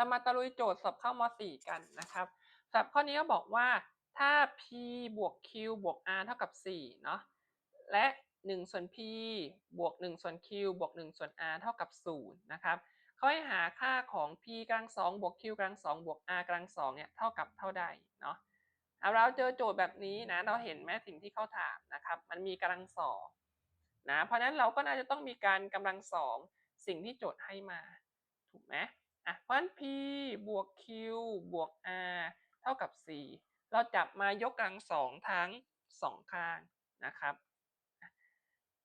เรามาตะลุยโจทย์สอบเข้าม .4 กันนะครับสำหรับข้อนี้ก็บอกว่าถ้า p บวก q บวก r เท่ากับ4เนาะและ 1 ส่วน p บวก 1 ส่วน q บวก 1 ส่วน r เท่ากับ0นะครับเขาให้หาค่าของ p กำลัง2บวก q กำลัง2บวก r กำลัง2เนี่ยเท่ากับเท่าใดเนาะเอาเราเจอโจทย์แบบนี้นะเราเห็นไหมสิ่งที่เขาถามนะครับ มันมีกำลังสองนะเพราะฉะนั้นเราก็น่าจะต้องมีการกำลังสองสิ่งที่โจทย์ให้มาถูกไหม อะเพราะฉะนั้น p บวก q บวก r เท่ากับ 4 เราจับมายกกำลังสองทั้งสองข้างนะครับ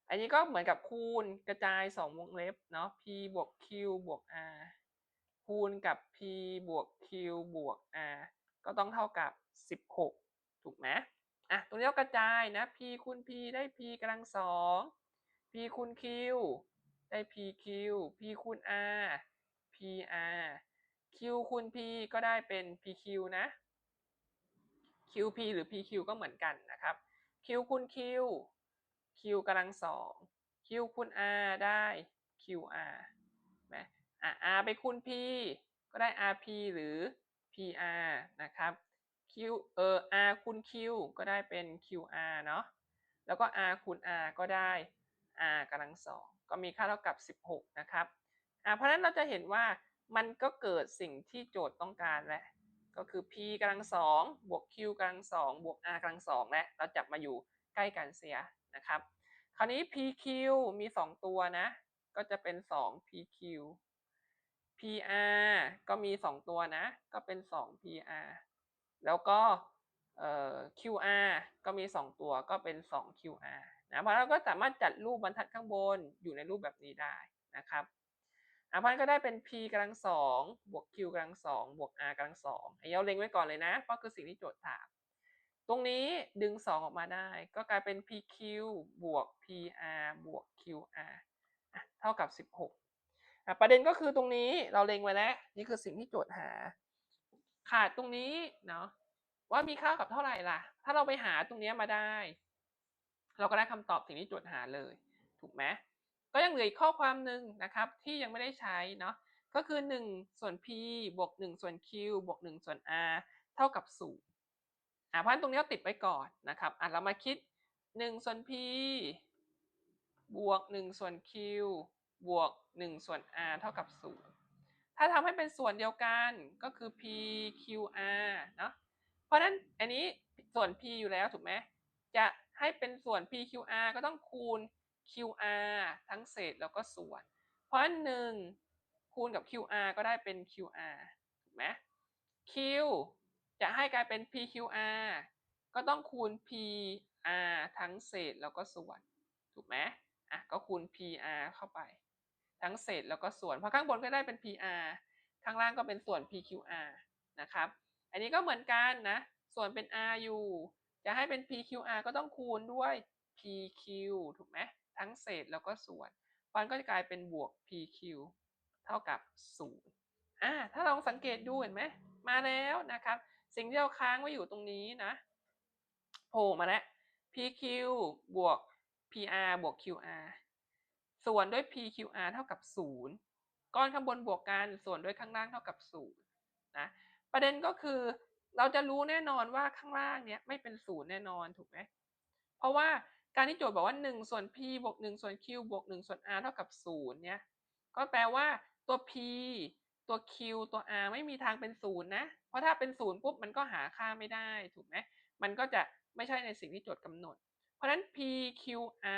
อันนี้ก็เหมือนกับคูณกระจาย 2 วงเล็บเนาะ p บวก q บวก r คูณกับ p บวก q บวก r ก็ต้องเท่ากับ 16 ถูกไหมอะตรงนี้ก็กระจายนะ p คูณ p ได้ p กำลังสอง p คูณ q ได้ pq p คูณ r pr q คูณ p ก็ได้เป็น pq นะ qp หรือ pq ก็เหมือนกันนะครับ q คูณ q q กำลังสอง q คูณ r ได้ qr นะอะ r ไปคูณ p ก็ได้ rp หรือ pr นะครับ q เอ่อ r คูณ q ก็ได้เป็น qr เนาะ แล้วก็ r คูณ r ก็ได้ r กำลังสอง ก็มีค่าเท่ากับ 16 นะครับ อะเพราะฉะนั้นเราจะเห็นว่ามันก็เกิดสิ่งที่โจทย์ต้องการแหละก็คือ p กำลังสองบวก q กำลังสองบวก r กำลังสองและเราจับมาอยู่ใกล้กันเสียนะครับ คราวนี้ pq มี 2 ตัวนะ ก็จะเป็น 2 pq pr ก็มี 2 ตัวนะ ก็เป็น 2 pr แล้วก็ qr ก็มี 2 ตัวก็เป็น 2 qr นะเพราะเราก็สามารถจัดรูปบรรทัดข้างบนอยู่ในรูปแบบนี้ได้นะครับ อะพันก็ได้เป็น p กำลังสองบวก q กำลังสองบวก r กำลังสองไอ้เราเล็งไว้ก่อนเลยนะ เพราะคือสิ่งที่โจทย์ถาม ตรงนี้ดึง 2 ออกมาได้ ก็กลายเป็น pq บวก pr บวก qr อะเท่ากับ 16อะประเด็นก็คือตรงนี้เราเล็งไว้แล้ว นี่คือสิ่งที่โจทย์หา ขาดตรงนี้เนาะว่ามีค่ากับเท่าไหร่ล่ะ ถ้าเราไปหาตรงนี้มาได้ เราก็ได้คำตอบสิ่งที่โจทย์หาเลย ถูกไหม ก็ยังเหลืออีกข้อความหนึ่งนะครับที่ยังไม่ได้ใช้เนาะก็คือ 1 ส่วน p บวก 1 ส่วน q บวก 1 ส่วน r เท่ากับ0อะเพราะฉะนั้นตรงนี้เราติดไว้ก่อนนะครับอะเรามาคิด 1 ส่วน p บวก 1 ส่วน q บวก 1 ส่วน r เท่ากับ0ถ้าทำให้เป็นส่วนเดียวกันก็คือ p q r เนาะเพราะฉะนั้นอันนี้ส่วน p อยู่แล้วถูกไหมจะให้เป็นส่วน p q r ก็ต้องคูณ qr ทั้งเศษแล้วก็ส่วน เพราะหนึ่งคูณกับ qr ก็ได้เป็น qr ถูกไหม q จะให้กลายเป็น pqr ก็ต้องคูณ pr ทั้งเศษแล้วก็ส่วน ถูกไหมอะก็คูณ pr เข้าไป ทั้งเศษแล้วก็ส่วนเพราะข้างบนก็ได้เป็น pr ข้างล่างก็เป็นส่วน pqr นะครับ อันนี้ก็เหมือนกันนะ ส่วนเป็น r อยู่จะให้เป็น pqr ก็ต้องคูณด้วย pq ถูกไหม ทั้งเศษแล้วก็ส่วน มันก็จะกลายเป็นบวก pq เท่ากับ 0 อ่า ถ้าลองสังเกตดูเห็นไหม มาแล้วนะครับ สิ่งที่เราค้างไว้อยู่ตรงนี้นะ โผล่มาแล้ว pq บวก pr บวก qr ส่วนด้วย pqr เท่ากับ 0 ก้อนข้างบนบวกกันส่วนด้วยข้างล่างเท่ากับ 0 นะ ประเด็นก็คือเราจะรู้แน่นอนว่าข้างล่างเนี้ยไม่เป็นศูนย์แน่นอนถูกไหม เพราะว่า การที่โจทย์บอกว่า 1 ส่วน p บวก 1 ส่วน q บวก 1 ส่วน r เท่ากับ 0 เนี่ย ก็แปลว่าตัว p ตัว q ตัว r ไม่มีทางเป็นศูนย์นะ เพราะถ้าเป็นศูนย์ปุ๊บ มันก็หาค่าไม่ได้ ถูกไหมมันก็จะไม่ใช่ในสิ่งที่โจทย์กำหนด เพราะฉะนั้น p q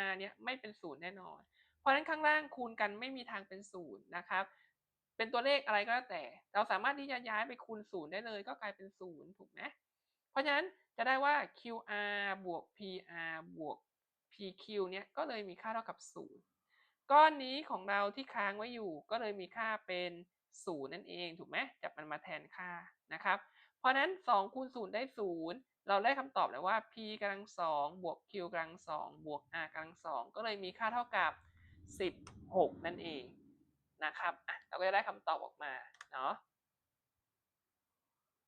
r เนี่ยไม่เป็นศูนย์แน่นอน เพราะฉะนั้นข้างล่างคูณกันไม่มีทางเป็นศูนย์นะครับ เป็นตัวเลขอะไรก็แล้วแต่ เราสามารถที่จะย้ายไปคูณศูนย์ได้เลย ก็กลายเป็นศูนย์ถูกไหมเพราะฉะนั้นจะได้ว่า qr บวก pr บวก pq เนี่ยก็เลยมีค่าเท่ากับ 0 ก้อนนี้ของเราที่ค้างไว้อยู่ก็เลยมีค่าเป็น 0 นั่นเองถูกไหมจับมันมาแทนค่านะครับเพราะนั้น2คูณ0ได้ 0 เราได้คำตอบแล้วว่า p กำลัง2บวก q กำลัง2บวก r กำลัง2ก็เลยมีค่าเท่ากับ 16 นั่นเองนะครับอะเราก็จะได้คำตอบออกมาเนาะ